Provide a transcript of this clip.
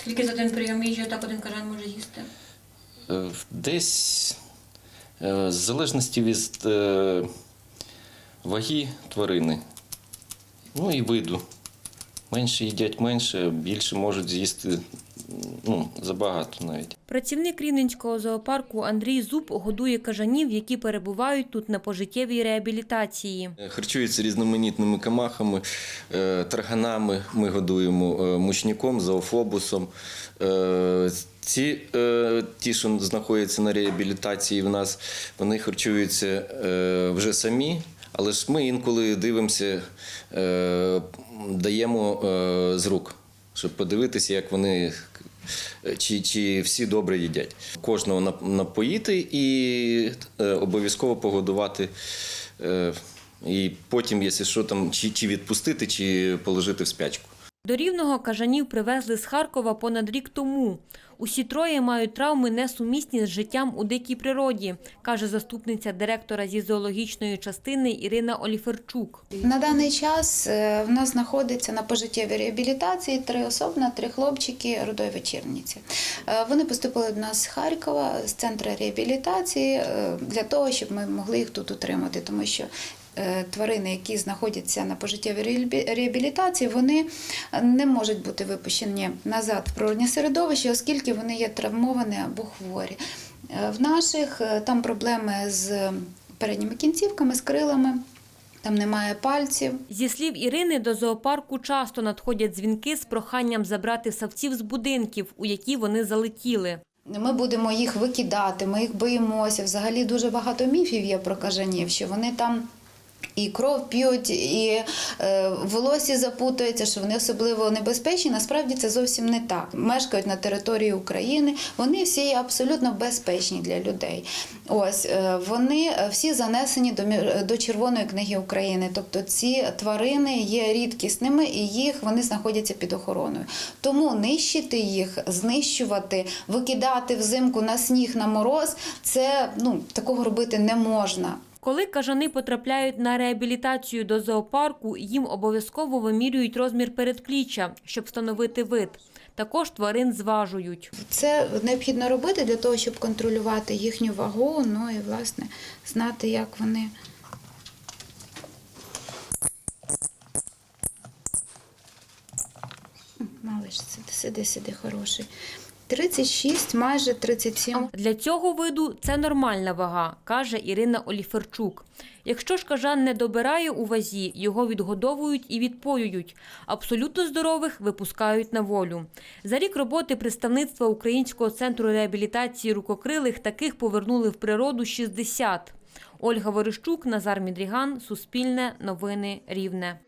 Скільки за один прийом їжі так один кажан може їсти? Е, Десь е, в залежності від е, ваги тварини, ну і виду. Менше їдять менше, більше можуть з'їсти ну, забагато навіть. Працівник Рівненського зоопарку Андрій Зуб годує кажанів, які перебувають тут на пожиттєвій реабілітації. Е, Харчуються різноманітними камахами, е, тарганами ми годуємо е, мучником, зоофобусом. Ці, ті, що знаходяться на реабілітації в нас, вони харчуються вже самі, але ж ми інколи дивимося, даємо з рук, щоб подивитися, як вони. Чи, чи всі добре їдять. Кожного нап- напоїти і е, обов'язково погодувати. Е, і потім, якщо що там, чи, чи відпустити, чи положити в спячку. До Рівного кажанів привезли з Харкова понад рік тому. Усі троє мають травми несумісні з життям у дикій природі, каже заступниця директора зі зоологічної частини Ірина Оліферчук. На даний час е, в нас знаходиться на пожиттєвій реабілітації три особи, три хлопчики рудої вечірниці. Е, Вони поступили до нас з Харкова, з центру реабілітації, е, для того, щоб ми могли їх тут утримати, тому що. Е, Тварини, які знаходяться на пожиттєвій реабілітації, вони не можуть бути випущені назад в природне середовище, оскільки вони є травмовані або хворі. Е, В наших е, там проблеми з передніми кінцівками, з крилами. Там немає пальців. Зі слів Ірини, до зоопарку часто надходять дзвінки з проханням забрати савців з будинків, у які вони залетіли. Ми будемо їх викидати, ми їх боїмося. Взагалі дуже багато міфів є про кажанів, що вони там. І кров п'ють, і е, волосі запутуються, що вони особливо небезпечні. Насправді це зовсім не так. Мешкають на території України. Вони всі абсолютно безпечні для людей. Ось е, вони е, всі занесені до до Червоної книги України. Тобто ці тварини є рідкісними і їх вони знаходяться під охороною. Тому нищити їх, знищувати, викидати взимку на сніг, на мороз це ну такого робити не можна. Коли кажани потрапляють на реабілітацію до зоопарку, їм обов'язково вимірюють розмір передпліччя, щоб встановити вид. Також тварин зважують. Це необхідно робити для того, щоб контролювати їхню вагу, ну і власне знати, як вони. Малиш, сиди, сиди, хороший. 36, майже 37. Для цього виду це нормальна вага, каже Ірина Оліферчук. Якщо ж кажан не добирає у вазі, його відгодовують і відпоюють. Абсолютно здорових випускають на волю. За рік роботи представництва Українського центру реабілітації рукокрилих таких повернули в природу 60. Ольга Верещук, Назар Мідріган, Суспільне, Новини Рівне.